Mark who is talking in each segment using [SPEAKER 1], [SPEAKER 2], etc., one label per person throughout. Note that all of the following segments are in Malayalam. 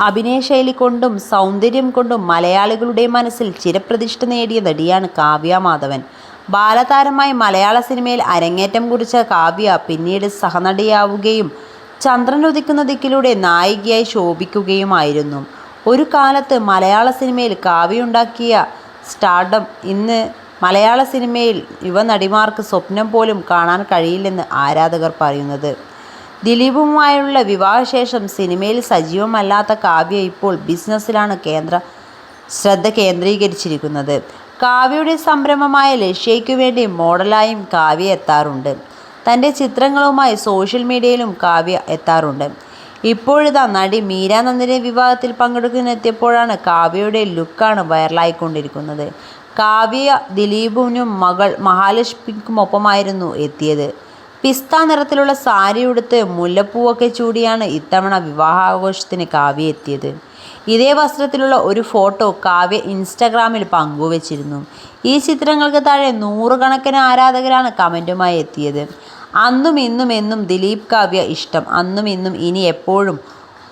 [SPEAKER 1] അഭിനയശൈലി കൊണ്ടും സൗന്ദര്യം കൊണ്ടും മലയാളികളുടെ മനസ്സിൽ ചിരപ്രതിഷ്ഠ നേടിയ നടിയാണ് കാവ്യ മാധവൻ. ബാലതാരമായി മലയാള സിനിമയിൽ അരങ്ങേറ്റം കുറിച്ച കാവ്യ പിന്നീട് സഹനടിയാവുകയും ചന്ദ്രൻ ഉദിക്കുന്ന ദിക്കിലൂടെ നായികയായി ശോഭിക്കുകയുമായിരുന്നു. ഒരു കാലത്ത് മലയാള സിനിമയിൽ കാവ്യുണ്ടാക്കിയ സ്റ്റാർഡം ഇന്ന് മലയാള സിനിമയിൽ യുവനടിമാർക്ക് സ്വപ്നം പോലും കാണാൻ കഴിയില്ലെന്ന് ആരാധകർ പറയുന്നത്. ദിലീപുമായുള്ള വിവാഹശേഷം സിനിമയിൽ സജീവമല്ലാത്ത കാവ്യ ഇപ്പോൾ ബിസിനസ്സിലാണ് കേന്ദ്ര ശ്രദ്ധ കേന്ദ്രീകരിച്ചിരിക്കുന്നത്. കാവ്യയുടെ സംരംഭമായ ലക്ഷ്യയ്ക്കു വേണ്ടി മോഡലായും കാവ്യ എത്താറുണ്ട്. തന്റെ ചിത്രങ്ങളുമായി സോഷ്യൽ മീഡിയയിലും കാവ്യ എത്താറുണ്ട്. ഇപ്പോഴിതാ നടി മീര നന്ദിന്റെ വിവാഹത്തിൽ പങ്കെടുക്കുന്നെത്തിയപ്പോഴാണ് കാവ്യയുടെ ലുക്കാണ് വൈറലായിക്കൊണ്ടിരിക്കുന്നത്. കാവ്യ ദിലീപിനും മകൾ മഹാലക്ഷ്മിക്കുമൊപ്പമായിരുന്നു എത്തിയത്. പിസ്ത നിറത്തിലുള്ള സാരി ഉടുത്ത് മുല്ലപ്പൂവൊക്കെ ചൂടിയാണ് ഇത്തവണ വിവാഹാഘോഷത്തിന് കാവ്യ എത്തിയത്. ഇതേ വസ്ത്രത്തിലുള്ള ഒരു ഫോട്ടോ കാവ്യ ഇൻസ്റ്റാഗ്രാമിൽ പങ്കുവച്ചിരുന്നു. ഈ ചിത്രങ്ങൾക്ക് താഴെ നൂറുകണക്കിന് ആരാധകരാണ് കമന്റുമായി എത്തിയത്. അന്നും ഇന്നും എന്നും ദിലീപ് കാവ്യ ഇഷ്ടം. അന്നും ഇന്നും ഇനി എപ്പോഴും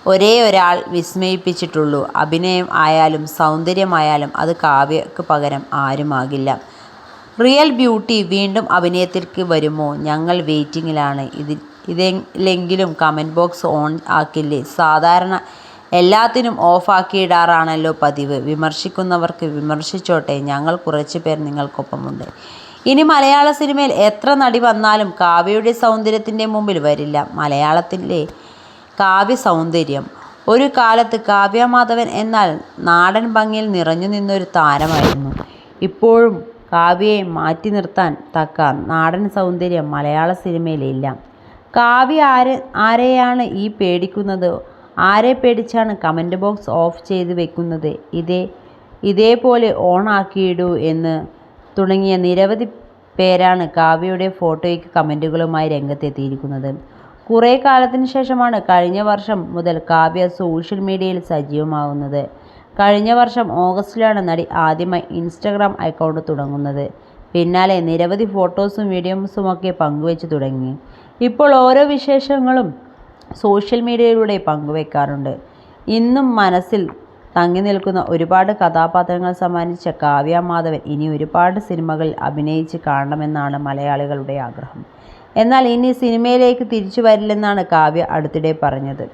[SPEAKER 1] ഒരേ ഒരാൾ വിസ്മയിപ്പിച്ചിട്ടുള്ളൂ. അഭിനയം ആയാലും സൗന്ദര്യമായാലും അത് കാവ്യക്ക് പകരം ആരുമാകില്ല. റിയൽ ബ്യൂട്ടി വീണ്ടും അഭിനയത്തിലേക്ക് വരുമോ? ഞങ്ങൾ വെയിറ്റിംഗിലാണ് ഇത് ഇതിലെങ്കിലും കമന്റ് ബോക്സ് ഓൺ ആക്കില്ലേ? സാധാരണ എല്ലാത്തിനും ഓഫാക്കിയിടാറാണല്ലോ പതിവ്. വിമർശിക്കുന്നവർക്ക് വിമർശിച്ചോട്ടെ. ഞങ്ങൾ കുറച്ച് പേർ നിങ്ങൾക്കൊപ്പമുണ്ട്. ഇനി മലയാള സിനിമയിൽ എത്ര നടി വന്നാലും കാവ്യയുടെ സൗന്ദര്യത്തിന്റെ മുമ്പിൽ വരില്ല. മലയാളത്തിലെ കാവ്യ സൗന്ദര്യം. ഒരു കാലത്ത് കാവ്യ മാധവൻ എന്നാൽ നാടൻ ഭംഗിയിൽ നിറഞ്ഞു നിന്നൊരു താരമായിരുന്നു. ഇപ്പോഴും കാവ്യയെ മാറ്റി നിർത്താൻ തക്ക നാടൻ സൗന്ദര്യം മലയാള സിനിമയിലില്ല കാവ്യ ആരെ ആരെയാണ് ഈ പേടിക്കുന്നത്? ആരെ പേടിച്ചാണ് കമന്റ് ബോക്സ് ഓഫ് ചെയ്ത് വെക്കുന്നത്? ഇതേ ഇതേപോലെ ഓൺ ആക്കിയിടൂ എന്ന് തുടങ്ങിയ നിരവധി പേരാണ് കാവ്യയുടെ ഫോട്ടോയ്ക്ക് കമന്റുകളുമായി രംഗത്തെത്തിയിരിക്കുന്നത്. കുറേ കാലത്തിന് ശേഷമാണ് കഴിഞ്ഞ വർഷം മുതൽ കാവ്യ സോഷ്യൽ മീഡിയയിൽ സജീവമാകുന്നത് കഴിഞ്ഞ വർഷം ഓഗസ്റ്റിലാണ് നടി ആദ്യമായി ഇൻസ്റ്റഗ്രാം അക്കൗണ്ട് തുടങ്ങുന്നത്. പിന്നാലെ നിരവധി ഫോട്ടോസും വീഡിയോസും ഒക്കെ പങ്കുവെച്ച് തുടങ്ങി. ഇപ്പോൾ ഓരോ വിശേഷങ്ങളും സോഷ്യൽ മീഡിയയിലൂടെ പങ്കുവെക്കാറുണ്ട്. ഇന്നും മനസ്സിൽ തങ്ങി നിൽക്കുന്ന ഒരുപാട് കഥാപാത്രങ്ങൾ സമ്മാനിച്ച കാവ്യ മാധവൻ ഇനി ഒരുപാട് സിനിമകളിൽ അഭിനയിച്ച് കാണണമെന്നാണ് മലയാളികളുടെ ആഗ്രഹം. എന്നാൽ ഇനി സിനിമയിലേക്ക് തിരിച്ചു വരില്ലെന്നാണ് കാവ്യ അടുത്തിടെ പറഞ്ഞത്.